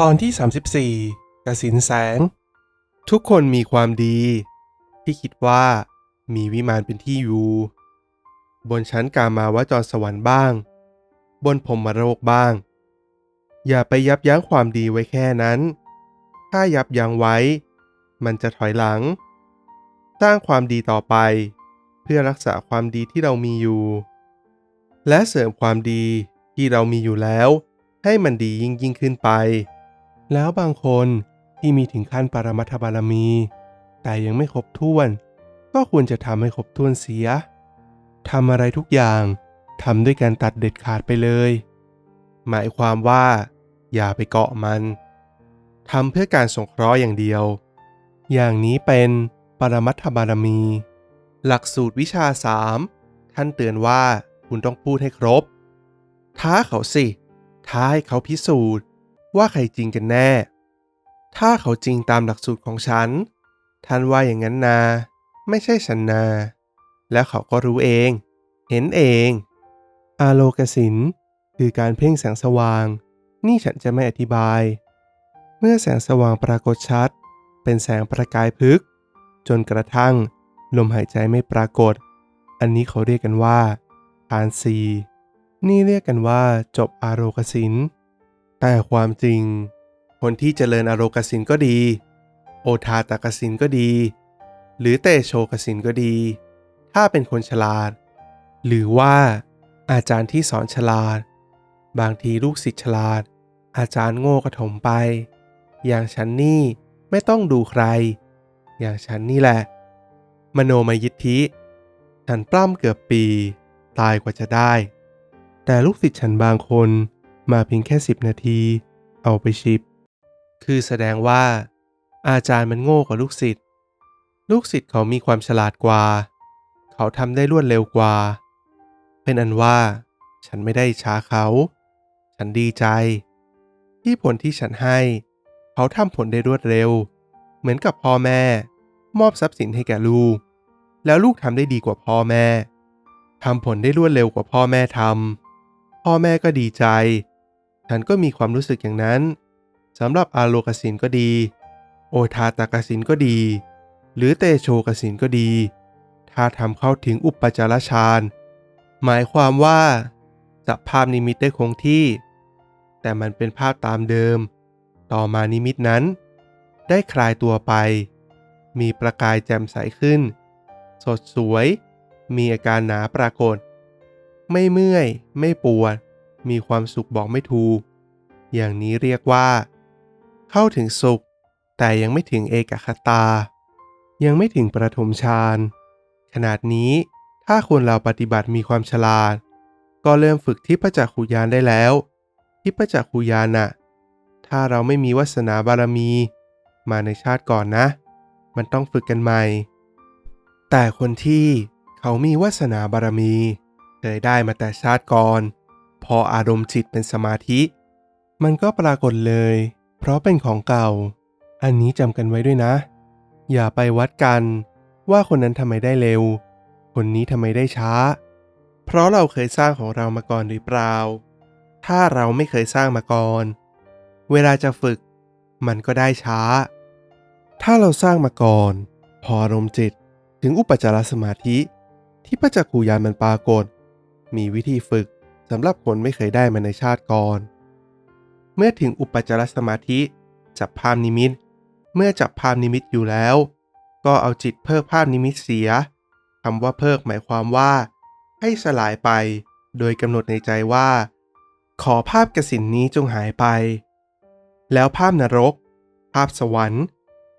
ตอนที่ 34 กสินแสง ทุกคนมีความดี ที่คิดว่ามีวิมานเป็นที่อยู่ บนชั้นกามาวจรสวรรค์บ้าง บนพรหมโลกบ้าง อย่าไปยับยั้งความดีไว้แค่นั้น ถ้ายับยั้งไว้ มันจะถอยหลัง สร้างความดีต่อไป เพื่อรักษาความดีที่เรามีอยู่ และเสริมความดีที่เรามีอยู่แล้ว ให้มันดียิ่งยิ่งขึ้นไป แล้วบางคนที่มีถึงขั้นปรมัตถบารมี แต่ยังไม่ครบถ้วน ก็ควรจะทำให้ครบถ้วนเสียทำอะไรทุกอย่างทำด้วยการตัดเด็ดขาดไปเลย หมายความว่า อย่าไปเกาะมันทำเพื่อการสงเคราะห์อย่างเดียว อย่างนี้เป็นปรมัตถบารมี หลักสูตรวิชาสามท่านเตือนว่าคุณต้องพูดให้ครบ ท้าเขาสิ ท้าให้เขาพิสูจน์ ว่าใครจริงกันแน่ ถ้าเขาจริงตามหลักสูตรของฉัน ท่านว่าอย่างนั้นนา ไม่ใช่ฉันนา แล้วเขาก็รู้เอง เห็นเอง อาโลกสินคือการเพ่งแสงสว่าง นี่ฉันจะไม่อธิบาย เมื่อแสงสว่างปรากฏชัด เป็นแสงประกายพึก จนกระทั่ง ลมหายใจไม่ปรากฏ อันนี้เขาเรียกกันว่าทานซีนี่เรียกกันว่าจบอาโรกสิน แต่ความจริง คนที่เจริญอโรกสินก็ดี โอทาตากสินก็ดี หรือเตโชกสินก็ดี ถ้าเป็นคนฉลาด หรือว่าอาจารย์ที่สอนฉลาด บางทีลูกศิษย์ฉลาด อาจารย์โง่กระถมไป อย่างฉันนี่ไม่ต้องดูใคร อย่างฉันนี่แหละ มโนมยิทธิ ฉันปล้ำเกือบปี ตายกว่าจะได้ แต่ลูกศิษย์ฉันบางคน มาเพียงแค่สิบนาที เอาไปชิป คือแสดงว่า อาจารย์มันโง่กว่าลูกศิษย์ ลูกศิษย์เขามีความฉลาดกว่า เขาทำได้รวดเร็วกว่า เป็นอันว่า ฉันไม่ได้อิจฉาเขา ฉันดีใจ ที่ผลที่ฉันให้ เขาทำผลได้รวดเร็ว เหมือนกับพ่อแม่ มอบทรัพย์สินให้แก่ลูก แล้วลูกทำได้ดีกว่าพ่อแม่ทำผลได้รวดเร็วกว่าพ่อแม่ทำพ่อแม่ก็ดีใจ ฉันก็มีความรู้สึกอย่างนั้นสำหรับอาโลกสินก็ดี โอทาตากสินก็ดี หรือเตโชกสินก็ดี ถ้าทำเข้าถึงอุปจารฌานหมายความว่าจับภาพนิมิตได้คงที่ แต่มันเป็นภาพตามเดิม ต่อมานิมิตนั้น ได้คลายตัวไป มีประกายแจ่มใสขึ้น สดสวย มีอาการหนาปรากฏ ไม่เมื่อย ไม่ปวด มีความสุขบอกไม่ถูก อย่างนี้เรียกว่า เข้าถึงสุข แต่ยังไม่ถึงเอกคตา ยังไม่ถึงประถมฌานขนาดนี้ถ้าคนเราปฏิบัติมีความฉลาด ก็เริ่มฝึกทิพจักขุยานได้แล้ว ทิพจักขุยานน่ะ ถ้าเราไม่มีวาสนาบารมี มาในชาติก่อนนะ มันต้องฝึกกันใหม่ แต่คนที่เขามีวาสนาบารมี เคยได้มาแต่ชาติก่อน พออารมณ์จิตเป็นสมาธิ มันก็ปรากฏเลย เพราะเป็นของเก่า อันนี้จำกันไว้ด้วยนะ อย่าไปวัดกันว่าคนนั้นทำไมได้เร็ว คนนี้ทำไมได้ช้า เพราะเราเคยสร้างของเรามาก่อนหรือเปล่า ถ้าเราไม่เคยสร้างมาก่อน เวลาจะฝึก มันก็ได้ช้า ถ้าเราสร้างมาก่อน พออารมณ์จิตถึงอุปจารสมาธิ ที่พระจักขุยานมันปรากฏ มีวิธีฝึก สำหรับคนไม่เคยได้มาในชาติก่อน เมื่อถึงอุปจารสมาธิ จับภาพนิมิต เมื่อจับภาพนิมิตอยู่แล้ว ก็เอาจิตเพิกภาพนิมิตเสียคำว่าเพิกหมายความว่า ให้สลายไป โดยกำหนดในใจว่า ขอภาพกสินนี้จงหายไป แล้วภาพนรก ภาพสวรรค์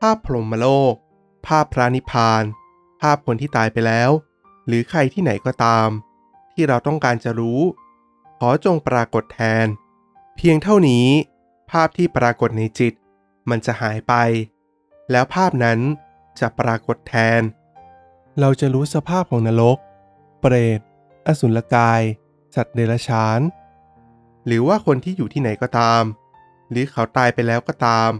ภาพพรหมโลก ภาพพระนิพพาน ภาพคนที่ตายไปแล้ว หรือใครที่ไหนก็ตาม ที่เราต้องการจะรู้ ขอจงปรากฏแทน เพียงเท่านี้ ภาพที่ปรากฏในจิต มันจะหายไป แล้วภาพนั้นจะปรากฏแทน เราจะรู้สภาพของนรก เปรต อสุรกาย สัตว์เดรัจฉาน หรือว่าคนที่อยู่ที่ไหนก็ตาม หรือเขาตายไปแล้วก็ตาม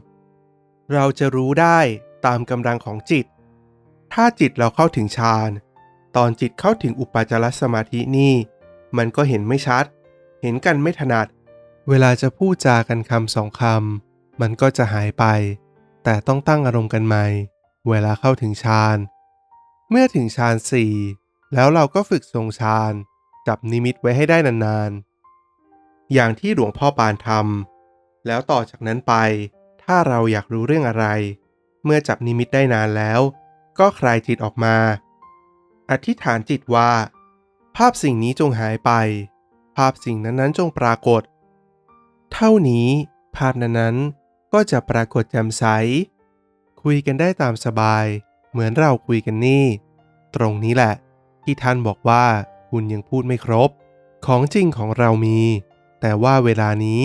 เราจะรู้ได้ตามกำลังของจิต ถ้าจิตเราเข้าถึงฌาน ตอนจิตเข้าถึงอุปจารสมาธินี่ มันก็เห็นไม่ชัด เห็นกันไม่ถนัด เวลาจะพูดจากันคำสองคำมันก็จะหายไป แต่ต้องตั้งอารมณ์กันใหม่ เวลาเข้าถึงฌานเมื่อถึงฌานสี่แล้วเราก็ฝึกทรงฌานจับนิมิตไว้ให้ได้นานๆ อย่างที่หลวงพ่อปานทำแล้วต่อจากนั้นไป ถ้าเราอยากรู้เรื่องอะไร เมื่อจับนิมิตได้นานแล้ว ก็คลายจิตออกมา อธิษฐานจิตว่า ภาพสิ่งนี้จงหายไป ภาพสิ่งนั้นๆจงปรากฏ เท่านี้ภาพนั้นๆก็จะปรากฏแจ่มใส คุยกันได้ตามสบาย เหมือนเราคุยกันนี่ ตรงนี้แหละ ที่ท่านบอกว่าคุณยังพูดไม่ครบ ของจริงของเรามี แต่ว่าเวลานี้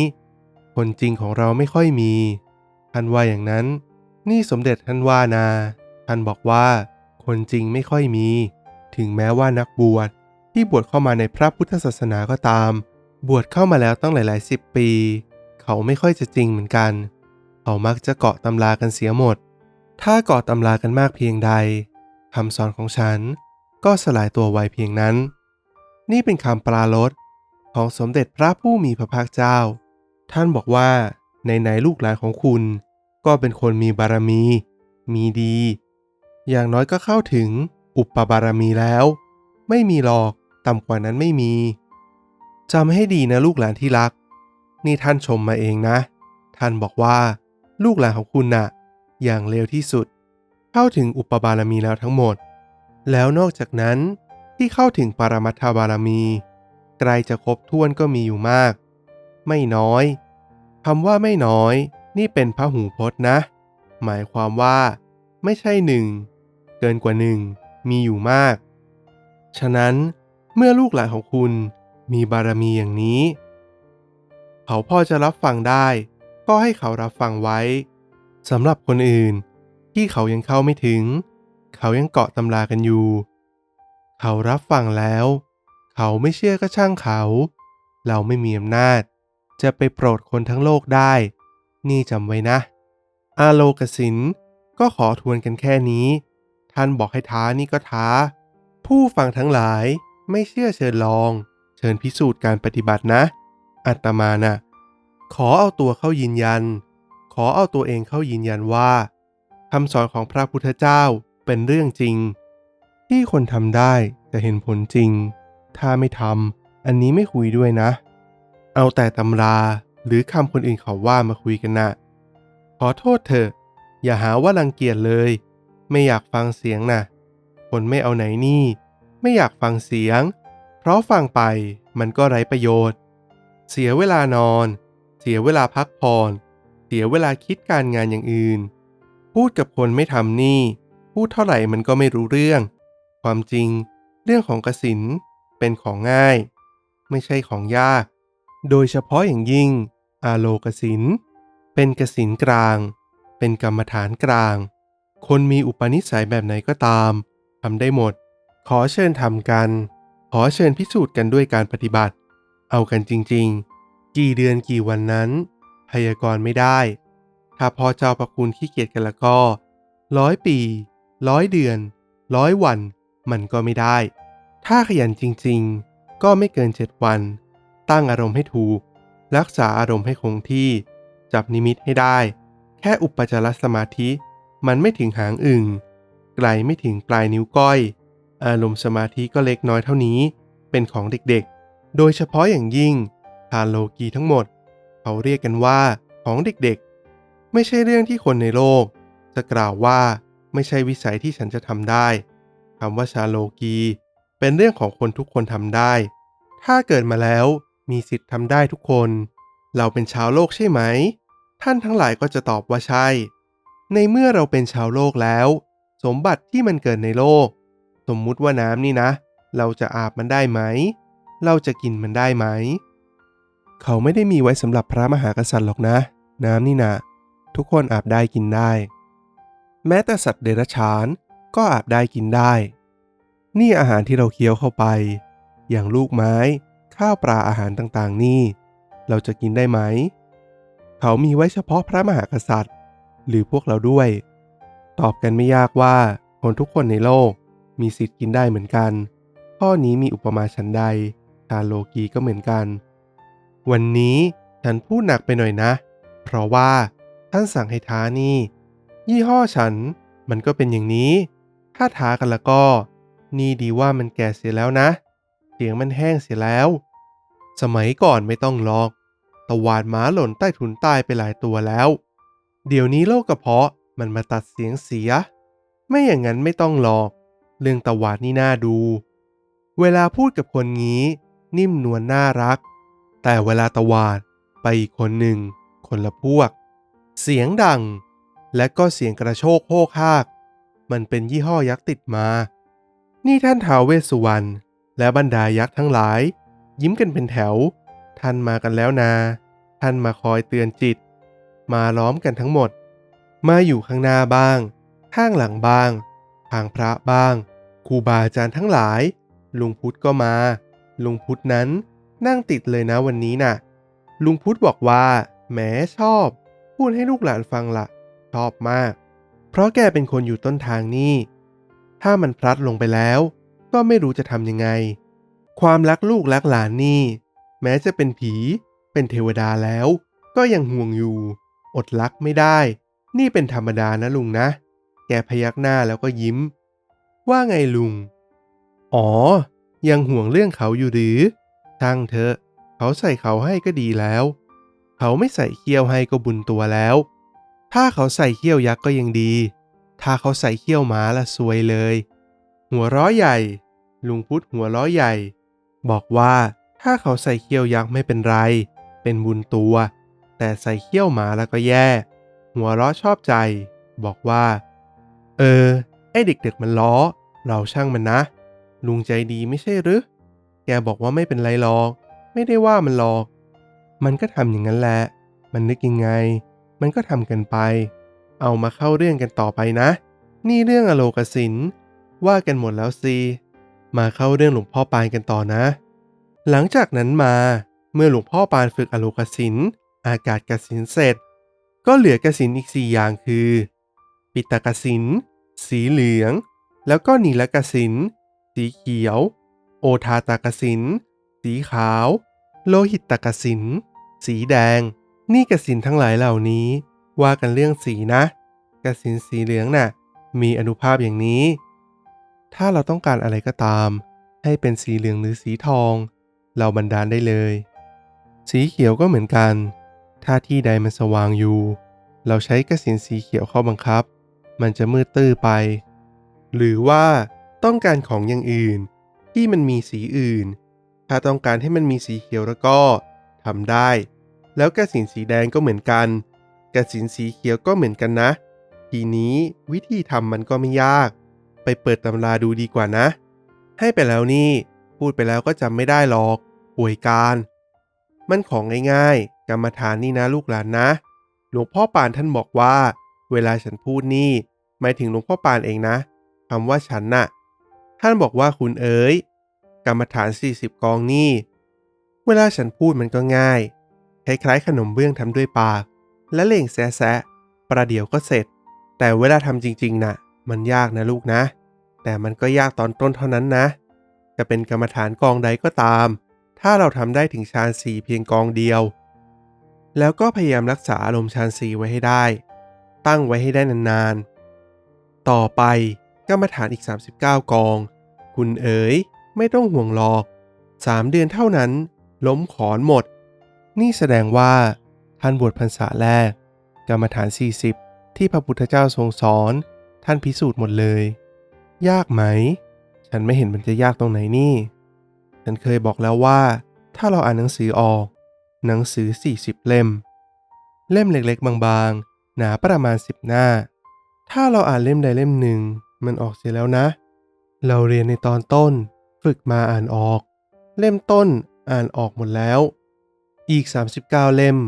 คนจริงของเราไม่ค่อยมี ท่านว่าอย่างนั้น นี่สมเด็จท่านว่านา ท่านบอกว่า คนจริงไม่ค่อยมี ถึงแม้ว่านักบวช ที่บวชเข้ามาในพระพุทธศาสนาก็ตาม บวชเข้ามาแล้วตั้งหลายๆสิบปี เขาไม่ค่อยจะจริงเหมือนกัน เขามักจะเกาะตำรากันเสียหมด ถ้าเกาะตำรากันมากเพียงใดคำสอนของฉันก็สลายตัวไวเพียงนั้น นี่เป็นคำปลาลดของสมเด็จพระผู้มีพระภาคเจ้า ท่านบอกว่าในไหนลูกหลานของคุณ ก็เป็นคนมีบารมี มีดี อย่างน้อยก็เข้าถึงอุปบารมีแล้ว ไม่มีหรอก ต่ำกว่านั้นไม่มีจำให้ดีนะลูกหลานที่รัก นี่ท่านชมมาเองนะ ท่านบอกว่า ลูกหลานของคุณน่ะ อย่างเร็วที่สุด เข้าถึงอุปบารมีแล้วทั้งหมด แล้วนอกจากนั้นที่เข้าถึงปรมัตถบารมีไกลจะครบถ้วนก็มีอยู่มาก ไม่น้อยคำว่าไม่น้อย นี่เป็นพระหูพจน์นะ หมายความว่า ไม่ใช่หนึ่งเกินกว่าหนึ่งมีอยู่มาก ฉะนั้น เมื่อลูกหลานของคุณมีบารมีอย่างนี้ เขาพอจะรับฟังได้ ก็ให้เขารับฟังไว้สำหรับคนอื่น ที่เขายังเข้าไม่ถึง เขายังเกาะตำรากันอยู่ เขารับฟังแล้ว เขาไม่เชื่อก็ช่างเขา เราไม่มีอำนาจ จะไปโปรดคนทั้งโลกได้ นี่จำไว้นะ อาโลกสินก็ขอทวนกันแค่นี้ ท่านบอกให้ท้านี่ก็ท้า ผู้ฟังทั้งหลาย ไม่เชื่อเชิญลอง เชิญพิสูจน์การปฏิบัตินะ อัตมานะ่ะ ขอเอาตัวเข้ายืนยัน ขอเอาตัวเองเข้ายืนยันว่าคำสอนของพระพุทธเจ้าเป็นเรื่องจริง ที่คนทำได้จะเห็นผลจริง ถ้าไม่ทำอันนี้ไม่คุยด้วยนะ เอาแต่ตำราหรือคำคนอื่นเขาว่ามาคุยกันนะขอโทษเถอะ อย่าหาว่ารังเกียจเลย ไม่อยากฟังเสียงนะคนไม่เอาไหนนี่ ไม่อยากฟังเสียง เพราะฟังไปมันก็ไร้ประโยชน์ เสียเวลานอน เสียเวลาพักผ่อนเสียเวลาคิดการงานอย่างอื่น พูดกับคนไม่ทำนี่ พูดเท่าไหร่มันก็ไม่รู้เรื่อง ความจริง เรื่องของกสินเป็นของง่าย ไม่ใช่ของยาก โดยเฉพาะอย่างยิ่ง อาโลกสินเป็นกสินกลาง เป็นกรรมฐานกลาง คนมีอุปนิสัยแบบไหนก็ตามทำได้หมด ขอเชิญทำกัน ขอเชิญพิสูจน์กันด้วยการปฏิบัติ เอากันจริงๆ กี่เดือนกี่วันนั้น พยากรณ์ไม่ได้ ถ้าพอเจ้าประคุณขี้เกียจกันแล้วก็ร้อยปีร้อยเดือนร้อยวัน มันก็ไม่ได้ ถ้าขยันจริงๆ ก็ไม่เกินเจ็ดวัน ตั้งอารมณ์ให้ถูก รักษาอารมณ์ให้คงที่ จับนิมิตให้ได้ แค่อุปจารสมาธิ มันไม่ถึงหางอึ่งไกลไม่ถึงปลายนิ้วก้อย อารมณ์สมาธิก็เล็กน้อยเท่านี้ เป็นของเด็กๆ โดยเฉพาะอย่างยิ่งทานโลกีทั้งหมด เขาเรียกกันว่าของเด็กๆ ไม่ใช่เรื่องที่คนในโลก จะกล่าวว่าไม่ใช่วิสัยที่ฉันจะทำได้คำว่าชาโลกีเป็นเรื่องของคนทุกคนทำได้ ถ้าเกิดมาแล้วมีสิทธิ์ทำได้ทุกคน เราเป็นชาวโลกใช่ไหม ท่านทั้งหลายก็จะตอบว่าใช่ ในเมื่อเราเป็นชาวโลกแล้ว สมบัติที่มันเกิดในโลก สมมุติว่าน้ำนี่นะ เราจะอาบมันได้ไหม เราจะกินมันได้ไหม เขาไม่ได้มีไว้สำหรับพระมหากษัตริย์หรอกนะ น้ำนี่นะทุกคนอาบได้กินได้ แม้แต่สัตว์เดรัจฉานก็อาบได้กินได้ นี่อาหารที่เราเคี้ยวเข้าไป อย่างลูกไม้ ข้าวปลาอาหารต่างๆ นี่ เราจะกินได้ไหม เขามีไว้เฉพาะพระมหากษัตริย์ หรือพวกเราด้วย ตอบกันไม่ยากว่าคนทุกคนในโลก มีสิทธิ์กินได้เหมือนกัน ข้อนี้มีอุปมาฉันใด ชาโลกีก็เหมือนกัน วันนี้ฉันพูดหนักไปหน่อยนะ เพราะว่าท่านสั่งให้ท้านี่ ยี่ห้อฉันมันก็เป็นอย่างนี้ ถ้าท้ากันล้วก็ นี่ดีว่ามันแก่เสียแล้วนะ เสียงมันแห้งเสียแล้ว สมัยก่อนไม่ต้องหรอกตะวาดหมาหล่นใต้ถุนใต้ไปหลายตัวแล้ว เดี๋ยวนี้โรคกระเพาะมันมาตัดเสียงเสีย ไม่อย่างนั้นไม่ต้องหรอก เรื่องตะวาดนี่น่าดู เวลาพูดกับคนงี้ นิ่มนวลน่ารัก แต่เวลาตะวาดไปอีกคนหนึ่ง คนละพวก เสียงดัง และก็เสียงกระโชกโฮกฮาก มันเป็นยี่ห้อยักษ์ติดมา นี่ท่านท้าวเวสสุวรรณและบรรดายักษ์ทั้งหลาย ยิ้มกันเป็นแถว ท่านมากันแล้วนา ท่านมาคอยเตือนจิต มาล้อมกันทั้งหมด มาอยู่ข้างหน้าบ้าง ข้างหลังบ้าง ทางพระบ้าง รูบาอาจารย์ทั้งหลาย ลุงพุทธก็มา ลุงพุทธนั้นนั่งติดเลยนะวันนี้น่ะ ลุงพุทธบอกว่าแหมชอบ พูดให้ลูกหลานฟังละชอบมาก เพราะแกเป็นคนอยู่ต้นทางนี่ ถ้ามันพลัดลงไปแล้ว ก็ไม่รู้จะทำยังไง ความรักลูกรักหลานนี่ แม้จะเป็นผี เป็นเทวดาแล้ว ก็ยังห่วงอยู่ อดรักไม่ได้ นี่เป็นธรรมดานะลุงนะ แกพยักหน้าแล้วก็ยิ้ม ว่าไงลุง อ๋อ ยังห่วงเรื่องเขาอยู่หรือช่างเถอะ เขาใส่เขาให้ก็ดีแล้ว เขาไม่ใส่เขี้ยวให้ก็บุญตัวแล้ว ถ้าเขาใส่เขี้ยวยักษ์ก็ยังดี ถ้าเขาใส่เขี้ยวม้าละซวยเลย หัวร้อใหญ่ ลุงพุทธหัวร้อใหญ่ บอกว่าถ้าเขาใส่เขี้ยวยักษ์ไม่เป็นไร เป็นบุญตัว แต่ใส่เขี้ยวหมาแล้วก็แย่ หัวเราะชอบใจ บอกว่า เออ ไอเด็กๆมันล้อ เราช่างมันนะ ลุงใจดีไม่ใช่หรือ แกบอกว่าไม่เป็นไรหรอก ไม่ได้ว่ามันหรอก มันก็ทำอย่างนั้นแหละ มันนึกยังไง มันก็ทำกันไป เอามาเข้าเรื่องกันต่อไปนะ นี่เรื่องอโลกสิน ว่ากันหมดแล้วสิ มาเข้าเรื่องหลวงพ่อปานกันต่อนะ หลังจากนั้นมา เมื่อหลวงพ่อปานฝึกอโลกสิน อากาศกสินเสร็จ ก็เหลือกสินอีกสี่อย่างคือ ปิตกสิน สีเหลือง แล้วก็นีลกสิน สีเขียว โอทาตากสิน สีขาว โลหิตตกสิน สีแดง นี่กสินทั้งหลายเหล่านี้ ว่ากันเรื่องสีนะ กสินสีเหลืองน่ะ มีอนุภาพอย่างนี้ ถ้าเราต้องการอะไรก็ตาม ให้เป็นสีเหลืองหรือสีทอง เราบันดาลได้เลย สีเขียวก็เหมือนกัน ถ้าที่ใดมันสว่างอยู่ เราใช้กสินสีเขียวเข้าบังคับ มันจะมืดตื้อไป หรือว่าต้องการของอย่างอื่นที่มันมีสีอื่น ถ้าต้องการให้มันมีสีเขียวแล้วก็ทำได้ แล้วกระสินสีแดงก็เหมือนกัน กระสินสีเขียวก็เหมือนกันนะ ทีนี้วิธีทำมันก็ไม่ยาก ไปเปิดตำราดูดีกว่านะ ให้ไปแล้วนี่ พูดไปแล้วก็จำไม่ได้หรอกป่วยการ มันของง่ายๆ กรรมฐานนี่นะลูกหลานนะ หลวงพ่อปานท่านบอกว่า เวลาฉันพูดนี่ หมายถึงหลวงพ่อปานเองนะคำว่าฉันน่ะ ท่านบอกว่าคุณเอ๋ยกรรมฐาน 40 กองนี่ เวลาฉันพูดมันก็ง่าย คล้ายๆขนมเบื้องทำด้วยปาก และเล่งแซะประเดี๋ยวก็เสร็จ แต่เวลาทำจริงๆน่ะ มันยากนะลูกนะ แต่มันก็ยากตอนต้นเท่านั้นนะ จะเป็นกรรมฐานกองใดก็ตาม ถ้าเราทำได้ถึงฌานสี่เพียงกองเดียว แล้วก็พยายามรักษาอารมณ์ฌานสี่ไว้ให้ได้ ตั้งไว้ให้ได้นานๆ ต่อไปกรรมฐานอีก 39 กอง คุณเอ๋ยไม่ต้องห่วงหรอก3เดือนเท่านั้น ล้มขอนหมด นี่แสดงว่าท่านบวชพรรษาแรก กรรมฐาน 40 ที่พระพุทธเจ้าทรงสอน ท่านพิสูจน์หมดเลย ยากไหม ฉันไม่เห็นมันจะยากตรงไหนนี่ ฉันเคยบอกแล้วว่า ถ้าเราอ่านหนังสือออก หนังสือ 40 เล่ม เล่มเล็กๆ บางๆ หนาประมาณ 10 หน้า ถ้าเราอ่านเล่มใดเล่มหนึ่ง มันออกเสียแล้วนะ เราเรียนในตอนต้น ฝึกมาอ่านออก เล่มต้นอ่านออกหมดแล้ว อีก 39 เล่ม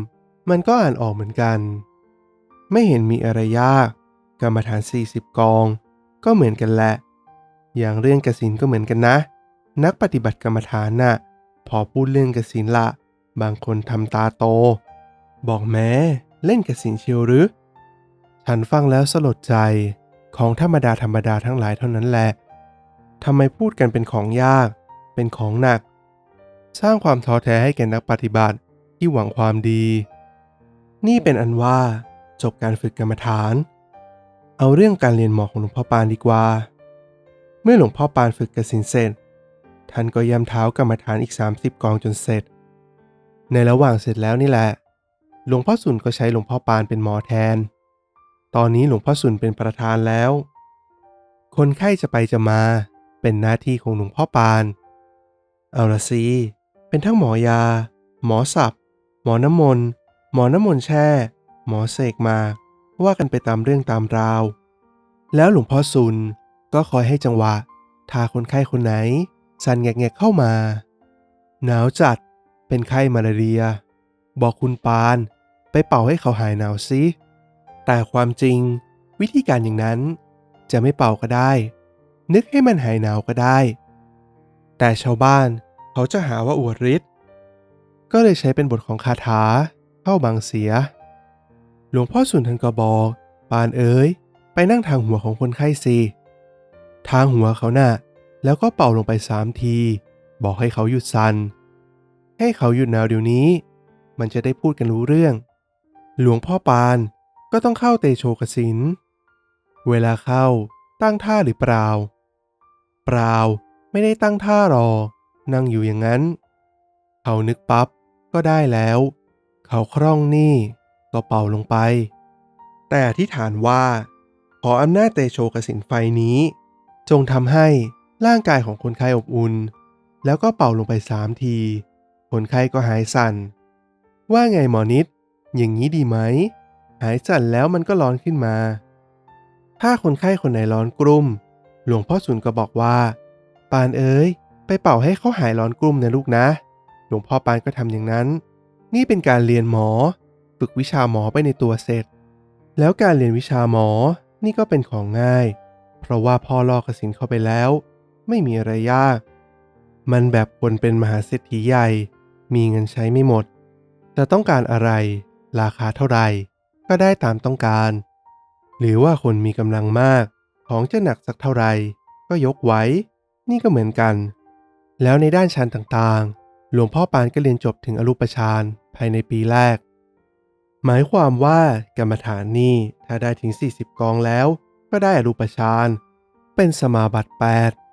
มันก็อ่านออกเหมือนกัน ไม่เห็นมีอะไรยาก กรรมฐาน 40 กอง ก็เหมือนกันแหละ อย่างเรื่องกสินก็เหมือนกันนะ นักปฏิบัติกรรมฐานน่ะ พอพูดเรื่องกสินละ บางคนทำตาโต บอกแม้เล่นกสินเชียวหรือ ฉันฟังแล้วสลดใจของธรรมดาธรรมดาทั้งหลายเท่านั้นแหละทำไมพูดกันเป็นของยาก เป็นของหนัก สร้างความท้อแท้ให้แก่นักปฏิบัติที่หวังความดี นี่เป็นอันว่าจบการฝึกกรรมฐาน เอาเรื่องการเรียนหมอของหลวงพ่อปานดีกว่า เมื่อหลวงพ่อปานฝึกกสินเสร็จ ท่านก็ย้ำเท้ากรรมฐานอีก 30 กองจนเสร็จ ในระหว่างเสร็จแล้วนี่แหละ หลวงพ่อสุนก็ใช้หลวงพ่อปานเป็นหมอแทน ตอนนี้หลวงพ่อสุนเป็นประธานแล้ว คนไข้จะไปจะมาเป็นหน้าที่ของหลวงพ่อปาน เอาละสิเป็นทั้งหมอยา หมอสับ หมอน้ำมนต์ หมอน้ำมนต์แช่ หมอเสกมา ว่ากันไปตามเรื่องตามราว แล้วหลวงพ่อซุนก็คอยให้จังหวะถ้าคนไข้คนไหน สันแงกๆเข้ามา หนาวจัดเป็นไข้มาลาเรีย บอกคุณปาน ไปเป่าให้เขาหายหนาวซิ แต่ความจริง วิธีการอย่างนั้น จะไม่เป่าก็ได้ นึกให้มันหายหนาวก็ได้ แต่ชาวบ้านเขาจะหาว่าอวดฤทธิ์ก็เลยใช้เป็นบทของคาถาเข้าบางเสีย หลวงพ่อสุนท่านก็บอกปานเอ๋ยไปนั่งทางหัวของคนไข้สิทางหัวเขาน่ะ แล้วก็เป่าลงไปสามที บอกให้เขาหยุดสัน่นให้เขาหยุดหนาวเดี๋ยวนี้ มันจะได้พูดกันรู้เรื่อง หลวงพ่อปาน ก็ต้องเข้าเตโชกสิน เวลาเข้าตั้งท่าหรือเปล่า เปล่าไม่ได้ตั้งท่ารอ นั่งอยู่อย่างนั้น เขานึกปั๊บก็ได้แล้ว เขาคล่องนี่ก็เป่าลงไป แต่อธิษฐานว่า ขออำนาจเตโชกสินไฟนี้ จงทำให้ร่างกายของคนไข้อบอุ่น แล้วก็เป่าลงไปสามที คนไข้ก็หายสั่น ว่าไงหมอนิด อย่างนี้ดีไหม หายสั่นแล้วมันก็ร้อนขึ้นมา ถ้าคนไข้คนไหนร้อนกลุ่ม หลวงพ่อสุนก็บอกว่า ปานเอ๋ยไปเป่าให้เขาหายร้อนกลุ่มนะลูกนะ หลวงพ่อปานก็ทำอย่างนั้น นี่เป็นการเรียนหมอ ฝึกวิชาหมอไปในตัวเสร็จ แล้วการเรียนวิชาหมอนี่ก็เป็นของง่าย เพราะว่าพ่อลอกกสินเข้าไปแล้ว ไม่มีอะไรยาก มันแบบคนเป็นมหาเศรษฐีใหญ่ มีเงินใช้ไม่หมด จะต้องการอะไร ราคาเท่าไหร่ ก็ได้ตามต้องการ หรือว่าคนมีกำลังมาก ของจะหนักสักเท่าไหร่ก็ยกไว้ นี่ก็เหมือนกัน แล้วในด้านฌานต่างๆ หลวงพ่อปานก็เรียนจบถึงอรูปฌานภายในปีแรก หมายความว่ากรรมฐานนี่ถ้าได้ถึง 40 กองแล้ว ก็ได้อรูปฌานเป็นสมาบัติ8